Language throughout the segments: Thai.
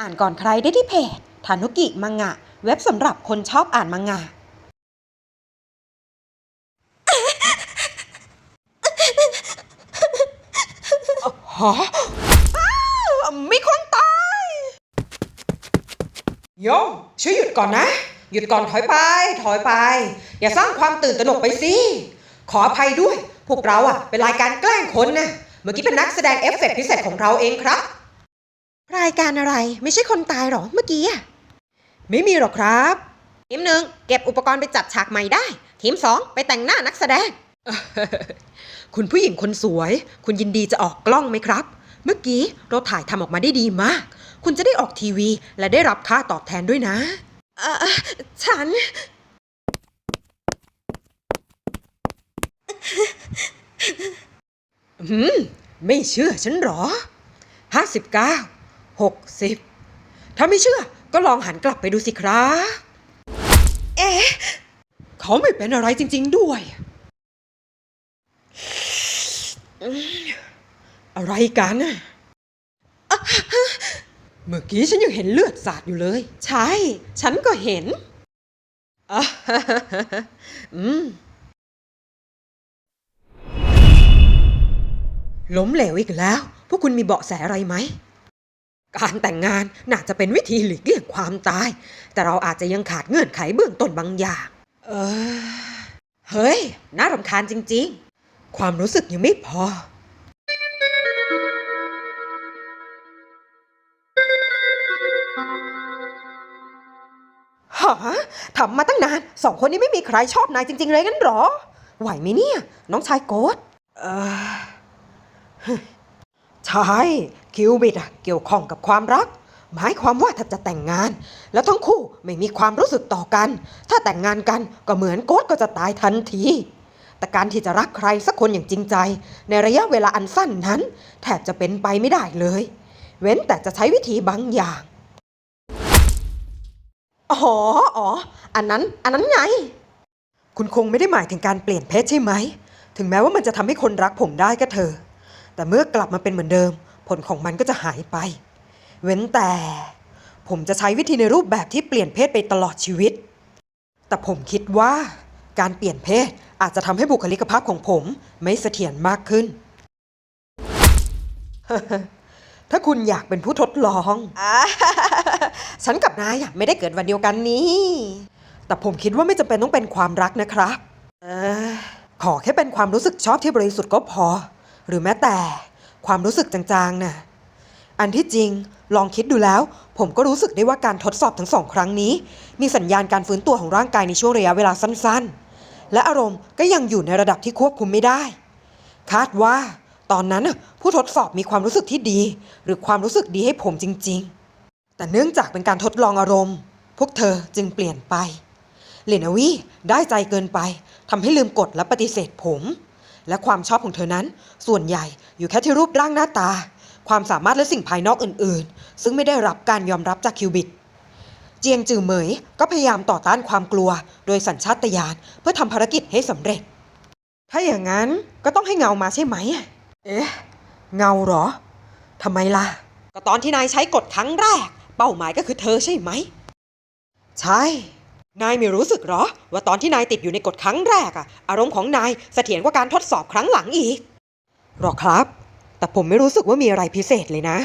อ่านก่อนใครได้ที่เพจทานุกิมังงะ เว็บสำหรับคนชอบอ่านมังงะ ฮะมีคนตาย โยมช่วยหยุดก่อนนะ หยุดก่อนถอยไป ถอยไป อย่าสร้างความตื่นตระหนกไปสิ ขออภัยด้วย พวกเราอะเป็นรายการแกล้งคนนะ เมื่อกี้เป็นนักแสดงเอฟเฟกต์พิเศษของเราเองครับ รายการอะไรไม่ใช่คนตายหรอเมื่อกี้อะไม่มีหรอกครับ ทีมหนึ่งเก็บอุปกรณ์ไปจัดฉากใหม่ได้ ทีมสองไปแต่งหน้านักแสดง คุณผู้หญิงคนสวย คุณยินดีจะออกกล้องไหมครับ เมื่อกี้เราถ่ายทำออกมาได้ดีมาก คุณจะได้ออกทีวี และได้รับค่าตอบแทนด้วยนะเอ่อฉัน หืม ไม่เชื่อฉันหรอห้าสิบเก้า หกสิบถ้าไม่เชื่อก็ลองหันกลับไปดูสิครับ เอ๊ะ เขาไม่เป็นอะไรจริง ๆ ด้วย อะไรกันเมื่อกี้ฉันยังเห็นเลือดสาดอยู่เลย ใช่ ฉันก็เห็นอะอืมล้มเหลวอีกแล้ว พวกคุณมีเบาะแสอะไรไหม การแต่งงานน่าจะเป็นวิธีหลีกเลี่ยงความตาย แต่เราอาจจะยังขาดเงื่อนไขเบื้องต้นบางอย่าง เออ เฮ้ย น่ารำคาญจริง ๆ ความรู้สึกยังไม่พอ ฮะทำมาตั้งนาน สองคนนี้ไม่มีใครชอบนายจริง ๆ เลยงั้นหรอ ไหวไหมเนี่ย น้องชายโกดเออใช่ คิวบิดอะเกี่ยวข้องกับความรัก หมายความว่าถ้าจะแต่งงาน แล้วทั้งคู่ไม่มีความรู้สึกต่อกัน ถ้าแต่งงานกันก็เหมือนโกดก็จะตายทันที แต่การที่จะรักใครสักคนอย่างจริงใจ ในระยะเวลาอันสั้นนั้น แทบจะเป็นไปไม่ได้เลย เว้นแต่จะใช้วิธีบางอย่างอ๋ออ๋อ อันนั้น อันนั้นไง คุณคงไม่ได้หมายถึงการเปลี่ยนเพศใช่ไหม ถึงแม้ว่ามันจะทำให้คนรักผมได้ก็เถอะแต่เมื่อกลับมาเป็นเหมือนเดิม ผลของมันก็จะหายไป เว้นแต่ ผมจะใช้วิธีในรูปแบบที่เปลี่ยนเพศไปตลอดชีวิต แต่ผมคิดว่าการเปลี่ยนเพศอาจจะทำให้บุคลิกภาพของผมไม่เสถียรมากขึ้น ถ้าคุณอยากเป็นผู้ทดลอง ฉันกับนายไม่ได้เกิดวันเดียวกันนี้ แต่ผมคิดว่าไม่จำเป็นต้องเป็นความรักนะครับอขอแค่เป็นความรู้สึกชอบที่บริสุทธิ์ก็พอ หรือแม้แต่ ความรู้สึกจางๆน่ะอันที่จริงลองคิดดูแล้ว ผมก็รู้สึกได้ว่าการทดสอบทั้งสองครั้งนี้ มีสัญญาณการฟื้นตัวของร่างกายในช่วงระยะเวลาสั้นๆ และอารมณ์ก็ยังอยู่ในระดับที่ควบคุมไม่ได้ คาดว่า ตอนนั้นผู้ทดสอบมีความรู้สึกที่ดี หรือความรู้สึกดีให้ผมจริง ๆ แต่เนื่องจากเป็นการทดลองอารมณ์ พวกเธอจึงเปลี่ยนไปเลนาวีได้ใจเกินไปทำให้ลืมกดและปฏิเสธผม และความชอบของเธอนั้น ส่วนใหญ่อยู่แค่ที่รูปร่างหน้าตา ความสามารถและสิ่งภายนอกอื่น ๆ ซึ่งไม่ได้รับการยอมรับจากคิวบิดเจียงจือเหมยก็พยายามต่อต้านความกลัว โดยสัญชาตญาณเพื่อทำภารกิจให้สำเร็จ ถ้าอย่างนั้นก็ต้องให้เงามาใช่ไหม เอ๊ะ เงาหรอทำไมล่ะ ก็ตอนที่นายใช้กฎครั้งแรก เป้าหมายก็คือเธอใช่ไหม ใช่ นายไม่รู้สึกเหรอ ว่าตอนที่นายติดอยู่ในกฎครั้งแรกอะอารมณ์ของนายเสถียรกว่าการทดสอบครั้งหลังอีกหรอครับ แต่ผมไม่รู้สึกว่ามีอะไรพิเศษเลยนะ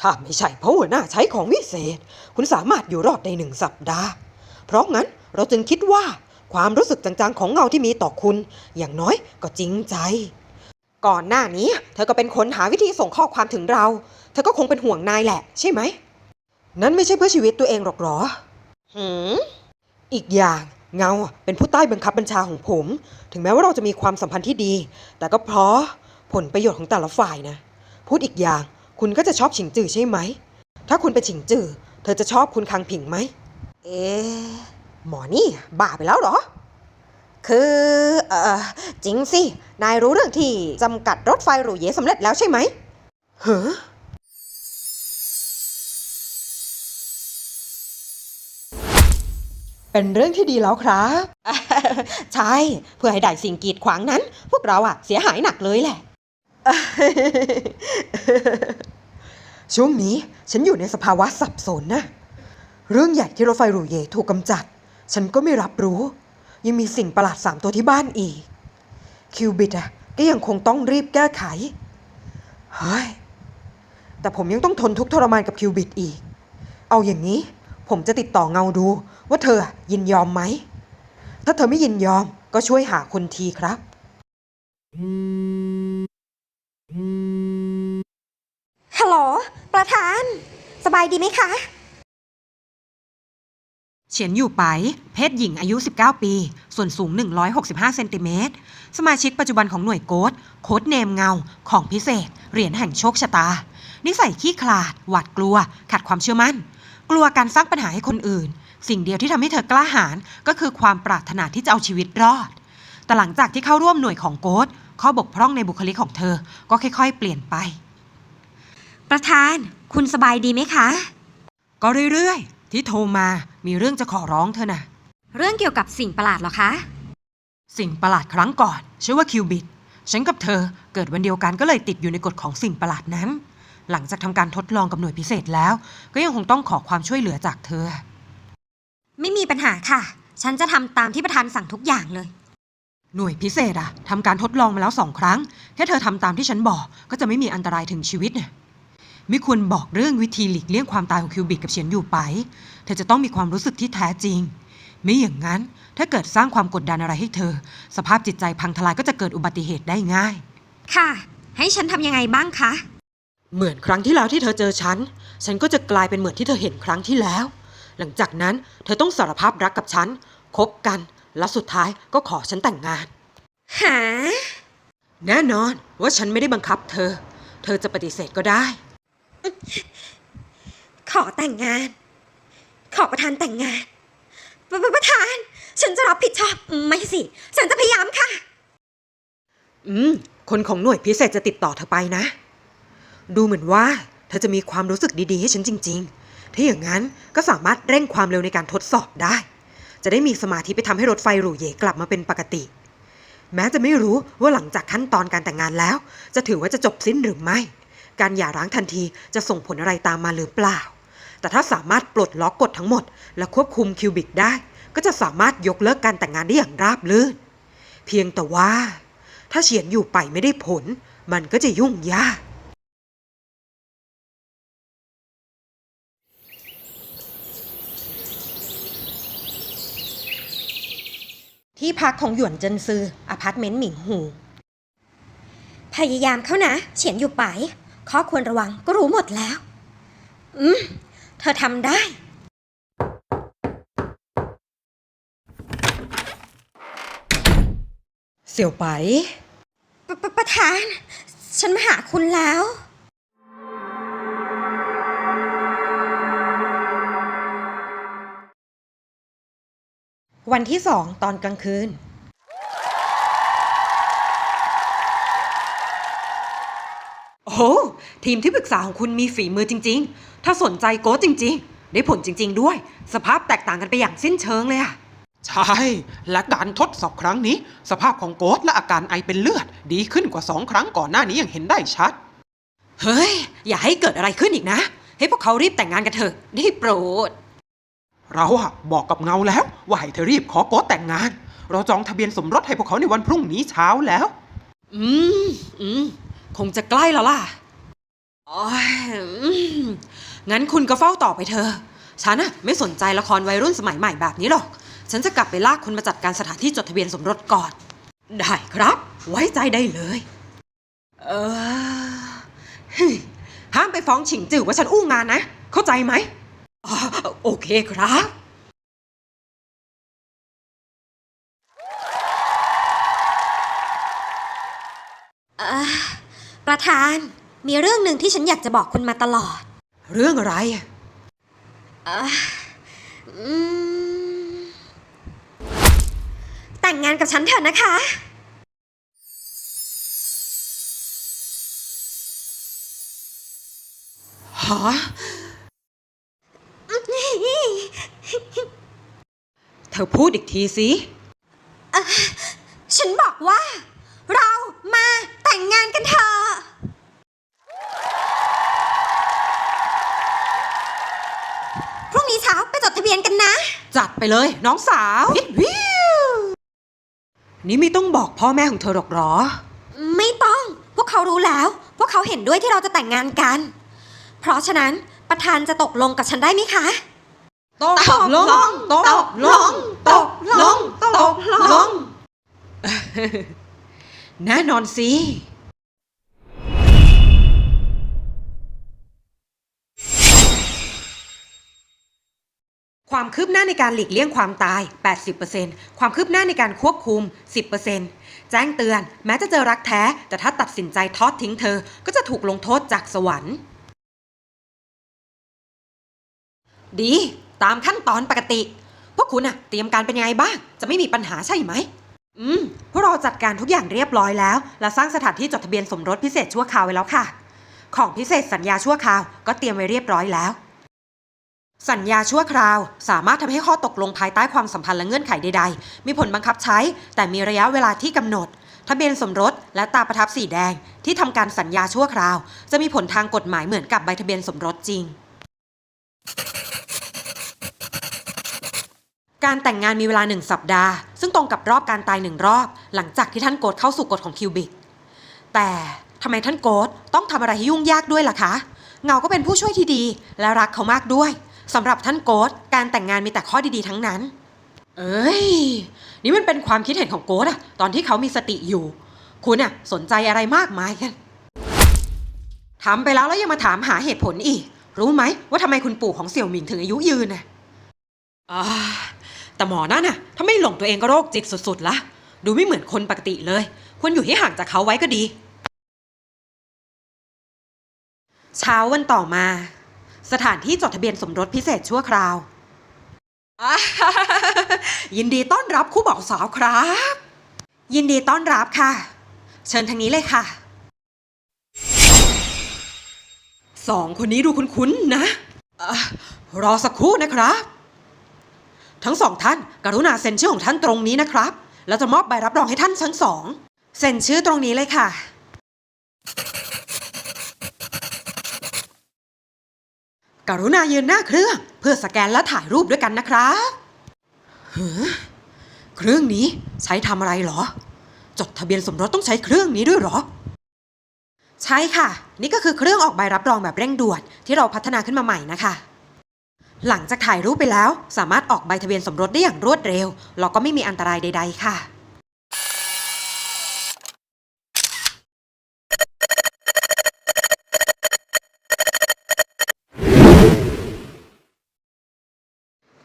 ถ้าไม่ใช่เพราะหัวหน้าใช้ของวิเศษ คุณสามารถอยู่รอดได้หนึ่งสัปดาห์ เพราะงั้นเราจึงคิดว่าความรู้สึกจางๆของเงาที่มีต่อคุณ อย่างน้อยก็จริงใจ ก่อนหน้านี้ เธอก็เป็นคนหาวิธีส่งข้อความถึงเรา เธอก็คงเป็นห่วงนายแหละ ใช่ไหม นั้นไม่ใช่เพื่อชีวิตตัวเองหรอกหรอ หืมอีกอย่างเงาเป็นผู้ใต้บังคับบัญชาของผม ถึงแม้ว่าเราจะมีความสัมพันธ์ที่ดี แต่ก็เพราะผลประโยชน์ของแต่ละฝ่ายนะ พูดอีกอย่างคุณก็จะชอบฉิงจื่อใช่ไหม ถ้าคุณเป็นฉิงจื่อเธอจะชอบคุณคังผิงไหม เอ๊ะหมอนี่บ้าไปแล้วเหรอ คือเออจริงสิ นายรู้เรื่องที่จำกัดรถไฟหรูเยสำเร็จแล้วใช่ไหมเฮ้อ เป็นเรื่องที่ดีแล้วครับ ใช่ เพื่อให้ได้สิ่งกีดขวางนั้น พวกเราอะเสียหายหนักเลยแหละ ช่วงนี้ฉันอยู่ในสภาวะสับสนนะ เรื่องใหญ่ที่รถไฟหรูเยถูกกำจัด ฉันก็ไม่รับรู้ ยังมีสิ่งประหลาดสามตัวที่บ้านอีก คิวบิดอะก็ยังคงต้องรีบแก้ไข เฮ้ย แต่ผมยังต้องทนทุกข์ทรมานกับคิวบิดอีก เอาอย่างนี้ ผมจะติดต่อเงาดู ว่าเธอยินยอมไหม ถ้าเธอไม่ยินยอมก็ช่วยหาคนทีครับ ฮัลโหล ประธาน สบายดีไหมคะ เฉียนอยู่ไป เพศหญิงอายุ 19 ปี ส่วนสูง 165 เซนติเมตร สมาชิกปัจจุบันของหน่วยโกดโค้ดเนมเงา ของพิเศษ เหรียญแห่งโชคชะตา นิสัยขี้ขลาด หวาดกลัว ขาดความเชื่อมั่น กลัวการสร้างปัญหาให้คนอื่น สิ่งเดียวที่ทำให้เธอกล้าหาญก็คือความปรารถนาที่จะเอาชีวิตรอด แต่หลังจากที่เข้าร่วมหน่วยของโกดข้อบกพร่องในบุคลิกของเธอก็ค่อย ๆ เปลี่ยนไป ประธาน คุณสบายดีไหมคะ ก็เรื่อยๆ ที่โทรมามีเรื่องจะขอร้องเธอน่ะเรื่องเกี่ยวกับสิ่งประหลาดเหรอคะ สิ่งประหลาดครั้งก่อนชื่อว่าคิวบิดฉันกับเธอเกิดวันเดียวกันก็เลยติดอยู่ในกฎของสิ่งประหลาดนั้น หลังจากทำการทดลองกับหน่วยพิเศษแล้ว ก็ยังคงต้องขอความช่วยเหลือจากเธอ ไม่มีปัญหาค่ะ ฉันจะทำตามที่ประธานสั่งทุกอย่างเลย หน่วยพิเศษอะทำการทดลองมาแล้วสองครั้ง แค่เธอทำตามที่ฉันบอก ก็จะไม่มีอันตรายถึงชีวิตเนี่ยไม่ควรบอกเรื่องวิธีหลีกเลี่ยงความตายของคิวบิดกับเฉียนอยู่ไป เธอจะต้องมีความรู้สึกที่แท้จริง ไม่อย่างนั้น ถ้าเกิดสร้างความกดดันอะไรให้เธอ สภาพจิตใจพังทลายก็จะเกิดอุบัติเหตุได้ง่าย ค่ะ ให้ฉันทำยังไงบ้างคะ เหมือนครั้งที่แล้วที่เธอเจอฉัน ฉันก็จะกลายเป็นเหมือนที่เธอเห็นครั้งที่แล้ว หลังจากนั้นเธอต้องสารภาพรักกับฉัน คบกัน แล้วสุดท้ายก็ขอฉันแต่งงาน หา แน่นอนว่าฉันไม่ได้บังคับเธอ เธอจะปฏิเสธก็ได้ ขอแต่งงาน ขอประธานแต่งงานปปประธาน ฉันจะรับผิดชอบ ไม่สิ ฉันจะพยายามค่ะ อืม คนของหน่วยพิเศษจะติดต่อเธอไปนะ ดูเหมือนว่า เธอจะมีความรู้สึกดีๆให้ฉันจริง ๆ ถ้าอย่างนั้นก็สามารถเร่งความเร็วในการทดสอบได้ จะได้มีสมาธิไปทำให้รถไฟหรูเยกลับมาเป็นปกติ แม้จะไม่รู้ว่าหลังจากขั้นตอนการแต่งงานแล้ว จะถือว่าจะจบสิ้นหรือไม่ การหย่าร้างทันทีจะส่งผลอะไรตามมาหรือเปล่า แต่ถ้าสามารถปลดล็อกกฎทั้งหมด และควบคุมคิวบิกได้ ก็จะสามารถยกเลิกการแต่งงานได้อย่างราบรื่น เพียงแต่ว่า ถ้าเฉียนอยู่ไปไม่ได้ผล มันก็จะยุ่งยาก ที่พักของหยวนเจินซืออพาร์ตเมนต์หมิงหู พยายามเข้านะ เฉียนอยู่ไปข้อควรระวังก็รู้หมดแล้ว อืม เธอทำได้ เสี่ยวไปปปประธาน ฉันมาหาคุณแล้ว วันที่สองตอนกลางคืน โอ้โหทีมที่ปรึกษาของคุณมีฝีมือจริง ๆ ถ้าสนใจโก้จริง ๆ ได้ผลจริง ๆ ด้วย สภาพแตกต่างกันไปอย่างสิ้นเชิงเลยอะใช่ และการทดสอบครั้งนี้ สภาพของโกสและอาการไอเป็นเลือด ดีขึ้นกว่าสองครั้งก่อนหน้านี้อย่างเห็นได้ชัด เฮ้ย อย่าให้เกิดอะไรขึ้นอีกนะ ให้พวกเขารีบแต่งงานกันเถอะ ได้โปรด เราอะบอกกับเงาแล้ว ว่าให้เธอรีบขอโกสแต่งงาน เราจองทะเบียนสมรสให้พวกเขาในวันพรุ่งนี้เช้าแล้ว อืมอืมคงจะใกล้แล้วล่ะโอ้ยอืมงั้นคุณก็เฝ้าต่อไปเถอะฉันอะไม่สนใจละครวัยรุ่นสมัยใหม่แบบนี้หรอก ฉันจะกลับไปลากคุณมาจัดการสถานที่จดทะเบียนสมรสก่อน ได้ครับ ไว้ใจได้เลย เออฮ้ยห้ามไปฟ้องฉิงจื่อว่าฉันอู้งานนะ เข้าใจไหม โอเคครับ เอ่อ ประธาน มีเรื่องหนึ่งที่ฉันอยากจะบอกคุณมาตลอด เรื่องอะไรอะเอ่ออืมแต่งงานกับฉันเถอะนะคะฮะเธอพูดอีกทีสิ ฉันบอกว่า เรามาแต่งงานกันเถอะรุ่งนี้เช้าไปจดทะเบียนกันนะ จัดไปเลยน้องสาววิวนี่ไม่ต้องบอกพ่อแม่ของเธอหรอกเหรอ ไม่ต้อง พวกเขารู้แล้ว พวกเขาเห็นด้วยที่เราจะแต่งงานกัน เพราะฉะนั้นประธานจะตกลงกับฉันได้ไหมคะ ตกลงตกลงตกลงตกลง แน่นอนสิ ความคืบหน้าในการหลีกเลี่ยงความตาย 80%ความคืบหน้าในการควบคุม 10%แจ้งเตือน แม้จะเจอรักแท้ แต่ถ้าตัดสินใจทอดทิ้งเธอ ก็จะถูกลงโทษจากสวรรค์ ดี ตามขั้นตอนปกติ พวกคุณอะเตรียมการเป็นยังไงบ้าง จะไม่มีปัญหาใช่ไหม อืม จัดการทุกอย่างเรียบร้อยแล้ว และสร้างสถานที่จดทะเบียนสมรสพิเศษชั่วคราวไว้แล้วค่ะ ของพิเศษสัญญาชั่วคราวก็เตรียมไว้เรียบร้อยแล้ว สัญญาชั่วคราว สามารถทำให้ข้อตกลงภายใต้ความสัมพันธ์และเงื่อนไขใด ๆ มีผลบังคับใช้ แต่มีระยะเวลาที่กำหนด ทะเบียนสมรสและตราประทับสีแดง ที่ทำการสัญญาชั่วคราว จะมีผลทางกฎหมายเหมือนกับใบทะเบียนสมรสจริง การแต่งงานมีเวลาหนึ่งสัปดาห์ ซึ่งตรงกับรอบการตายหนึ่งรอบ หลังจากที่ท่านโกดเข้าสู่กฎของคิวบิก แต่ทำไมท่านโกดต้องทำอะไรให้ยุ่งยากด้วยล่ะคะ เงาก็เป็นผู้ช่วยที่ดี และรักเขามากด้วยสำหรับท่านโกดการแต่งงานมีแต่ข้อดีๆทั้งนั้น เอ้ย นี่มันเป็นความคิดเห็นของโกดอะตอนที่เขามีสติอยู่ คุณอะสนใจอะไรมากมายกันทำไปแล้วแล้วยังมาถามหาเหตุผลอีก รู้ไหมว่าทำไมคุณปู่ของเสี่ยวหมิงถึงอายุยืนน่ะอ่า แต่หมอนั่นน่ะถ้าไม่หลงตัวเองก็โรคจิตสุดๆละดูไม่เหมือนคนปกติเลย ควรอยู่ให้ห่างจากเขาไว้ก็ดี เช้าวันต่อมา สถานที่จดทะเบียนสมรสพิเศษชั่วคราว ยินดีต้อนรับคู่บ่าวสาวครับ ยินดีต้อนรับค่ะ เชิญทางนี้เลยค่ะสองคนนี้ดูคุ้นๆนะอะรอสักครู่นะครับ ทั้งสองท่าน กรุณาเซ็นชื่อของท่านตรงนี้นะครับ แล้วจะมอบใบรับรองให้ท่านทั้งสอง เซ็นชื่อตรงนี้เลยค่ะ กรุณายืนหน้าเครื่อง เพื่อสแกนและถ่ายรูปด้วยกันนะครับเฮ้อเครื่องนี้ใช้ทำอะไรหรอ จดทะเบียนสมรสต้องใช้เครื่องนี้ด้วยหรอ ใช่ค่ะ นี่ก็คือเครื่องออกใบรับรองแบบเร่งด่วนที่เราพัฒนาขึ้นมาใหม่นะคะ หลังจากถ่ายรูปไปแล้ว สามารถออกใบทะเบียนสมรสได้อย่างรวดเร็วเราก็ไม่มีอันตรายใด ๆ ค่ะ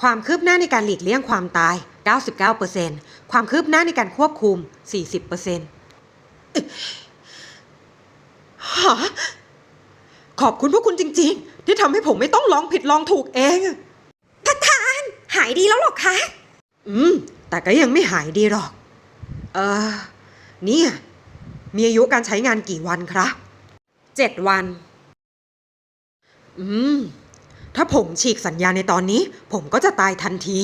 ความคืบหน้าในการหลีกเลี่ยงความตาย 99%ความคืบหน้าในการควบคุม 40%ฮะ ขอบคุณพวกคุณจริง ๆ ที่ทำให้ผมไม่ต้องลองผิดลองถูกเองหายดีแล้วหรอคะ อืม แต่ก็ยังไม่หายดีหรอก เออเนี่ยมีอายุการใช้งานกี่วันครับเจ็ดวัน อืม ถ้าผมฉีกสัญญาในตอนนี้ ผมก็จะตายทันที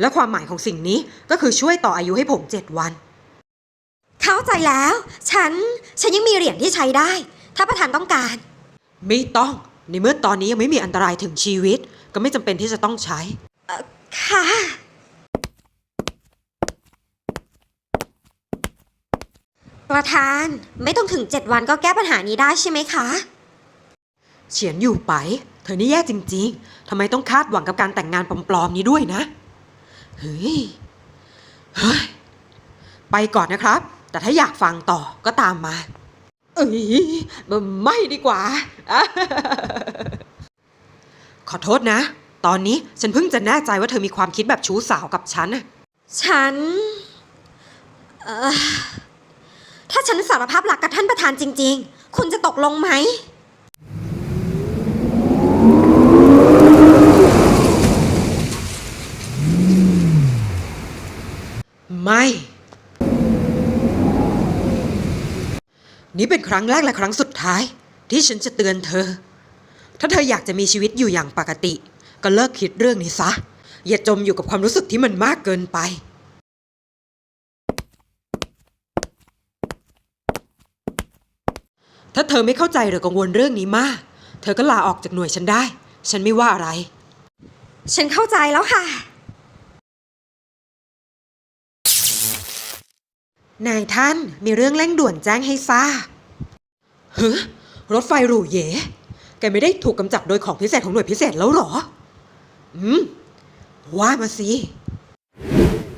และความหมายของสิ่งนี้ก็คือช่วยต่ออายุให้ผมเจ็ดวัน เข้าใจแล้ว ฉัน ฉันยังมีเหรียญที่ใช้ได้ ถ้าประธานต้องการ ไม่ต้องในเมื่อตอนนี้ยังไม่มีอันตรายถึงชีวิต ก็ไม่จำเป็นที่จะต้องใช้ ค่ะ ประธานไม่ต้องถึง 7 วันก็แก้ปัญหานี้ได้ใช่ไหมคะ เฉียนอยู่ไป เธอนี่แย่จริง ๆ ทำไมต้องคาดหวังกับการแต่งงานปลอมๆนี้ด้วยนะ เฮ้ย เฮ้ย ไปก่อนนะครับ แต่ถ้าอยากฟังต่อก็ตามมา เอ้ยไม่ดีกว่า ขอโทษนะ ตอนนี้ฉันเพิ่งจะแน่ใจว่าเธอมีความคิดแบบชู้สาวกับฉันน่ะฉันเอ่อถ้าฉันสารภาพหลักกับท่านประธานจริง ๆ คุณจะตกลงไหม ไม่ นี่เป็นครั้งแรกและครั้งสุดท้าย ที่ฉันจะเตือนเธอ ถ้าเธออยากจะมีชีวิตอยู่อย่างปกติ ก็เลิกคิดเรื่องนี้ซะ อย่าจมอยู่กับความรู้สึกที่มันมากเกินไป ถ้าเธอไม่เข้าใจหรือกังวลเรื่องนี้มาก เธอก็ลาออกจากหน่วยฉันได้ ฉันไม่ว่าอะไร ฉันเข้าใจแล้วค่ะ นายท่านมีเรื่องเร่งด่วนแจ้งให้ทราบเฮ้รถไฟหรูเย่แกไม่ได้ถูกกำจัดโดยของพิเศษของหน่วยพิเศษแล้วหรอ อืม ว่ามาสิ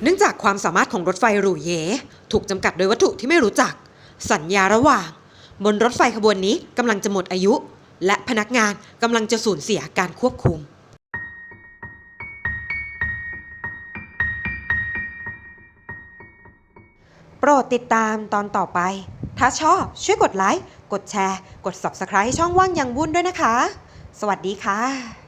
เนื่องจากความสามารถของรถไฟหรูเย่ถูกจำกัดโดยวัตถุที่ไม่รู้จัก สัญญาระหว่าง บนรถไฟขบวนนี้กำลังจะหมดอายุ และพนักงานกำลังจะสูญเสียการควบคุม ปรดติดตามตอนต่อไป ถ้าชอบช่วยกดไลค์ กดแชร์ กด Subscribe ให้ช่องว่างยังวุ่นด้วยนะคะ สวัสดีค่ะ